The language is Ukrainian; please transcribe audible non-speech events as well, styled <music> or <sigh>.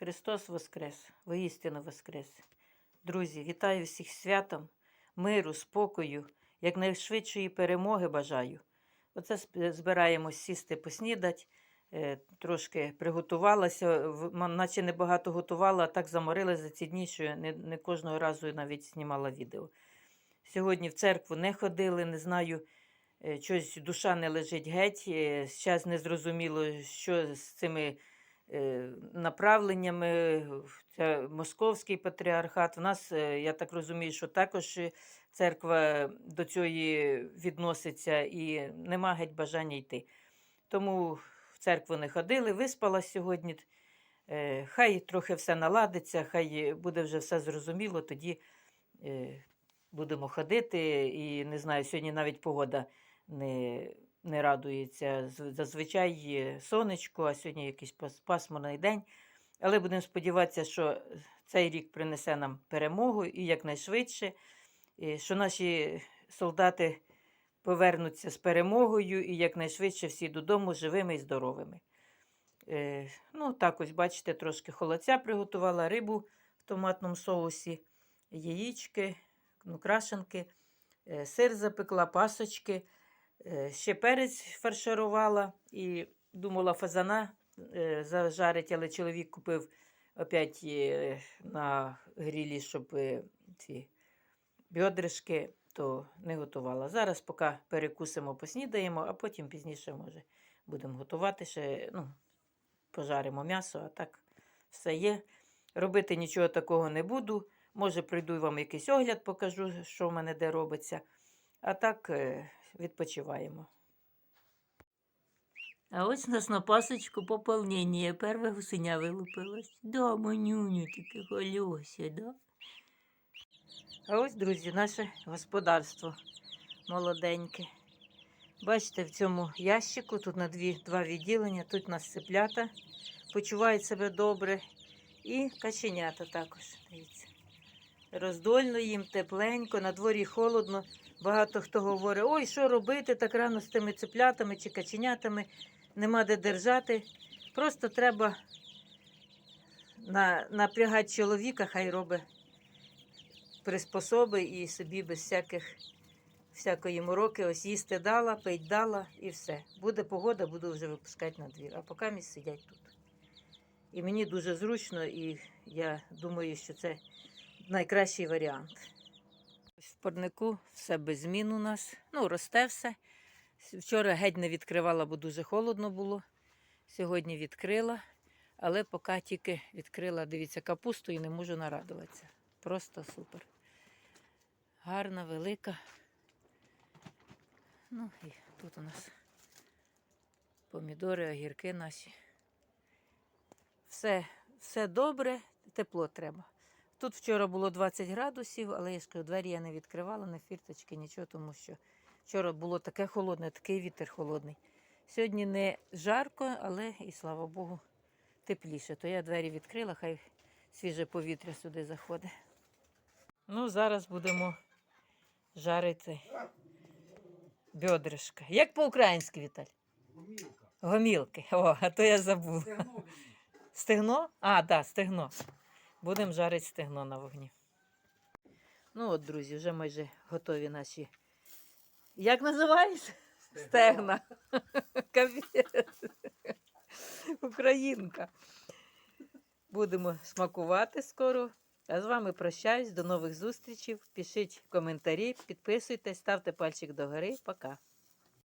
Христос Воскрес, воістину Воскрес. Друзі, вітаю всіх святом, миру, спокою, якнайшвидшої перемоги бажаю. Оце збираємось сісти поснідать, е, трошки приготувалася, наче небагато готувала, а так заморилася за ці дні, що не, не кожного разу навіть знімала відео. Сьогодні в церкву не ходили, не знаю, е, щось душа не лежить геть. Зараз не зрозуміло, що з цими е, направленнями. Це московський патріархат. У нас, е, я так розумію, що також е, церква до цієї відноситься і нема геть бажання йти. Тому в церкву не ходили, виспала сьогодні. Е, Хай трохи все наладиться, хай буде вже все зрозуміло, тоді е, будемо ходити. І не знаю, сьогодні навіть погода не, не радується. Зазвичай сонечко, а сьогодні якийсь пасмурний день. Але будемо сподіватися, що цей рік принесе нам перемогу і якнайшвидше, і що наші солдати повернуться з перемогою і якнайшвидше всі додому живими і здоровими. Е, ну, так ось, бачите, трошки холодця приготувала, рибу в томатному соусі, яєчки, ну, крашенки, е, сир запекла, пасочки, ще перець фарширувала і думала фазана е, зажарить, але чоловік купив опять е, на грілі, щоб е, ці бьодришки, то не готувала. Зараз поки перекусимо, поснідаємо, а потім пізніше, може, будемо готувати ще, ну, пожаримо м'ясо, а так все є. Робити нічого такого не буду. Може, прийду і вам якийсь огляд, покажу, що в мене де робиться. А так е, відпочиваємо. А ось у нас на пасочку поповнення. Перша гусеня вилупилась. Да, манюню таке голюся, да? А ось, друзі, наше господарство молоденьке. Бачите, в цьому ящику тут на дві, два відділення, тут у нас цеплята почувають себе добре. І каченята також. Дивіться. Роздольно їм, тепленько, на дворі холодно. Багато хто говорить, ой, що робити так рано з тими цеплятами чи каченятами, нема де держати. Просто треба на, напрягати чоловіка, хай робить приспособи і собі без всяких, всякої мороки ось їсти дала, пить дала і все. Буде погода, буду вже випускати на двір. А поки місць сидять тут. І мені дуже зручно, і я думаю, що це найкращий варіант. В парнику все без змін у нас. Ну, росте все. Вчора геть не відкривала, бо дуже холодно було. Сьогодні відкрила, але поки тільки відкрила, дивіться, капусту і не можу нарадуватися. Просто супер. Гарна, велика. Ну і тут у нас помідори, огірки наші. Все, все добре, тепло треба. Тут вчора було 20 градусів, але я ж кажу, двері я не відкривала, не фірточки, нічого, тому що вчора було таке холодне, такий вітер холодний. Сьогодні не жарко, але і слава Богу, тепліше. То я двері відкрила, хай свіже повітря сюди заходить. Ну, зараз будемо жарити бьодришка. Як по-українськи, Віталь? Гумілка. Гомілки. О, а то я забула. Стегно. Стегно? А, так, да, стегно. Будемо жарити стегно на вогні. Ну от, друзі, вже майже готові наші. Як називається? Стегна. <laughs> Українка. Будемо смакувати скоро. А з вами прощаюсь. До нових зустрічей. Пишіть коментарі, підписуйтесь, ставте пальчик догори. Пока.